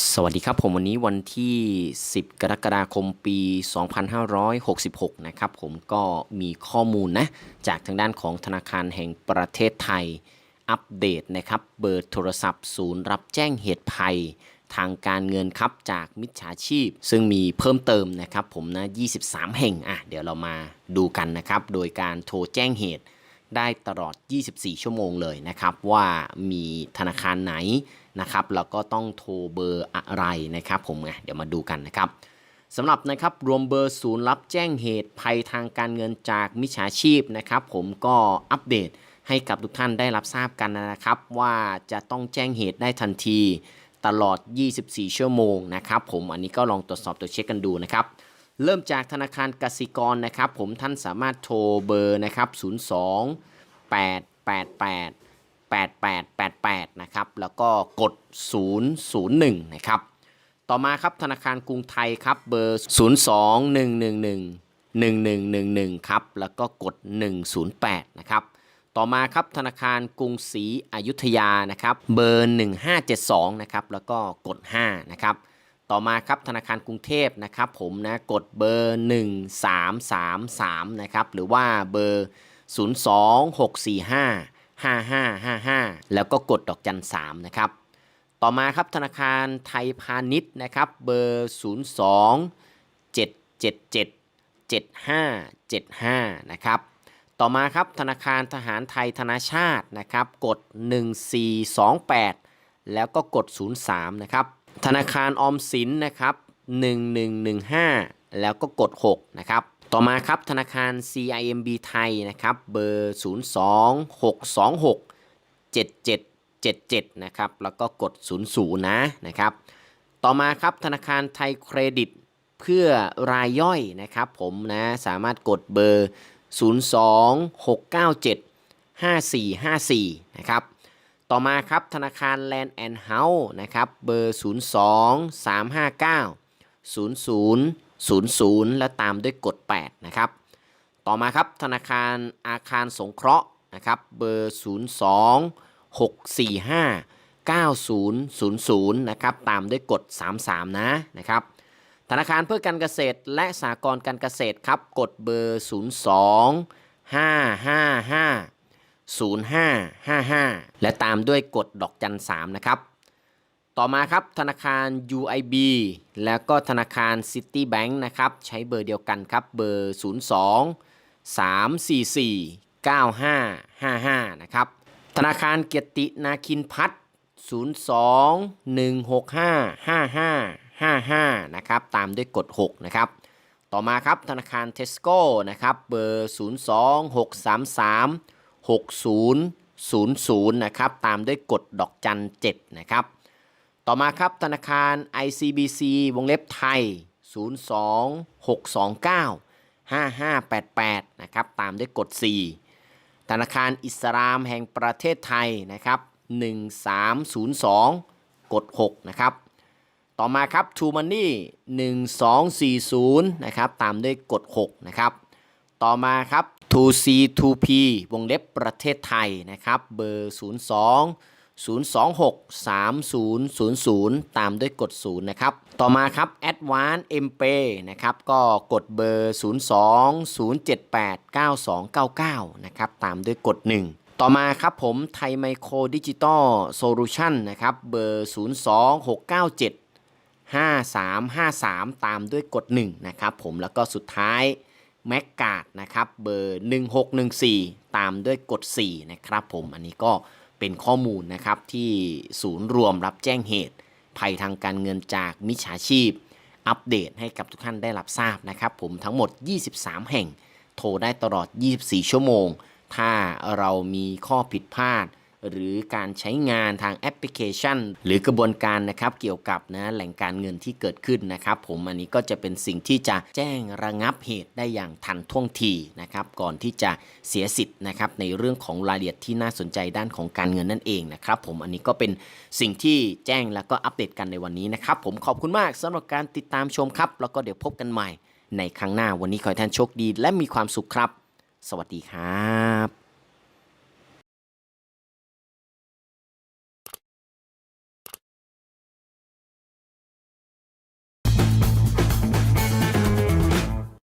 สวัสดีครับผมวันนี้วันที่ 10 กรกฎาคมปี 2566 นะครับผมก็มีข้อมูลนะจากทางด้านของธนาคารแห่งประเทศไทย อัปเดตนะครับเบอร์โทรศัพท์ศูนย์รับแจ้งเหตุภัย ทางการเงินครับจากมิจฉาชีพ ซึ่งมีเพิ่มเติมนะครับผมนะ 23 แห่งอะเดี๋ยวเรามาดูกันนะครับ โดยการโทรแจ้งเหตุ ได้ตลอด 24 ชั่วโมงเลยนะครับว่ามีธนาคารไหนนะครับแล้วก็ต้องโทรเบอร์อะไรนะครับผมไงเดี๋ยวมาดูกันนะครับสำหรับนะครับรวมเบอร์ศูนย์รับแจ้งเหตุภัยทางการเงินจากมิจฉาชีพนะครับผมก็อัปเดตให้กับทุกท่านได้รับทราบกันนะครับ ว่าจะต้องแจ้งเหตุได้ทันทีตลอด 24 ชั่วโมงนะครับผมอันนี้ก็ลองตรวจสอบตัวเช็คกันดูนะครับ เริ่มจากธนาคารกสิกรนะครับ ผมท่านสามารถโทรเบอร์นะครับ 02 888 8888 นะครับ แล้วก็กด 001 นะครับ ต่อมาครับธนาคารกรุงไทยครับเบอร์ 02 111 1111 ครับ แล้วก็กด 108 นะครับ ต่อมาครับธนาคารกรุงศรีอยุธยานะครับ เบอร์ 1572 นะครับ แล้วก็กด 5 นะครับ ต่อมาครับธนาคารกรุงเทพนะครับผมนะกดเบอร์ 1333นะครับหรือว่าเบอร์ 02645 5555 แล้วก็กดดอกจัน3นะครับต่อมาครับธนาคารไทยพาณิชย์นะครับเบอร์ 02 777 7575นะครับต่อมาครับธนาคารทหารไทยธนาชาตินะครับกด 1428 แล้วก็กด 03นะครับ ธนาคารออมสินนะครับ1115 แล้วก็กด 6 นะครับ ต่อมาครับธนาคาร CIMB ไทยนะครับ เบอร์ 02626 7777 นะครับ แล้วก็กด 00 นะนะครับ ต่อมาครับธนาคารไทยเครดิตเพื่อรายย่อยนะครับ ผมนะสามารถกดเบอร์ 02697 5454 นะครับ ต่อมาครับธนาคาร Land and House นะครับเบอร์ 02 359 0000 และตามด้วยกด 8 นะครับ ต่อมาครับธนาคารอาคารสงเคราะห์นะครับเบอร์ 02 645 9000 นะครับตามด้วยกด 33 นะนะครับธนาคารเพื่อการเกษตรและสหกรณ์การเกษตรครับกดเบอร์ 02 555 0555 และตามด้วยกดดอกจัน 3 นะครับ ต่อมาครับธนาคาร UIB แล้วก็ธนาคาร Citibank นะครับ ใช้เบอร์เดียวกันครับ เบอร์ 02 344 9555 นะครับ ธนาคารเกียรตินาคินพัฒน์02 165 5555 นะครับ ตามด้วยกด 6 นะครับต่อมาครับธนาคารเทสโก้นะครับเบอร์ 02 633 6000 นะครับ ตามด้วยกดดอกจัน 7 นะครับ ต่อมาครับธนาคาร ICBC วงเล็บไทย 02 629 5588 นะครับ ตามด้วยกด 4 ธนาคารอิสลามแห่งประเทศไทยนะครับ 1302 กด 6 นะครับ ต่อมาครับ True Money 1240 นะครับ ตามด้วยกด 6 นะครับ ต่อมาครับ 2C 2P วงเล็บประเทศไทยนะครับ เบอร์ 02 026 3000 ตามด้วยกด 0 นะครับ ต่อมาครับ Advance m p นะครับ ก็กดเบอร์ 02 078 9299 นะครับ ตามด้วยกด 1ต่อมาครับผมไทยไมโครดิจิตอลโซลูชันนะครับเบอร์ 02 697 5353 ตามด้วยกด 1 นะครับผมแล้วก็สุดท้าย แม็กกาดนะครับเบอร์ 1614 ตามด้วยกด 4 นะครับผมอันนี้ก็เป็นข้อมูลนะครับที่ศูนย์รวมรับแจ้งเหตุ ภัยทางการเงินจากมิจฉาชีพ อัปเดตให้กับทุกท่านได้รับทราบนะครับผมทั้งหมด 23 แห่ง โทรได้ตลอด 24 ชั่วโมง ถ้าเรามีข้อผิดพลาด หรือการใช้งานทางแอปพลิเคชัน หรือกระบวนการนะครับเกี่ยวกับนะแหล่งการเงินที่เกิดขึ้นนะครับ ผมอันนี้ก็จะเป็นสิ่งที่จะแจ้งระงับเหตุได้อย่างทันท่วงทีนะครับก่อนที่จะเสียสิทธิ์นะครับในเรื่องของรายละเอียดที่น่าสนใจด้านของการเงินนั่นเองนะครับ ผมอันนี้ก็เป็นสิ่งที่แจ้งแล้วก็อัปเดตกันในวันนี้นะครับ ผมขอบคุณมากสำหรับการติดตามชมครับ แล้วก็เดี๋ยวพบกันใหม่ในครั้งหน้าวันนี้ขอให้ท่านโชคดี และมีความสุขครับ สวัสดีครับ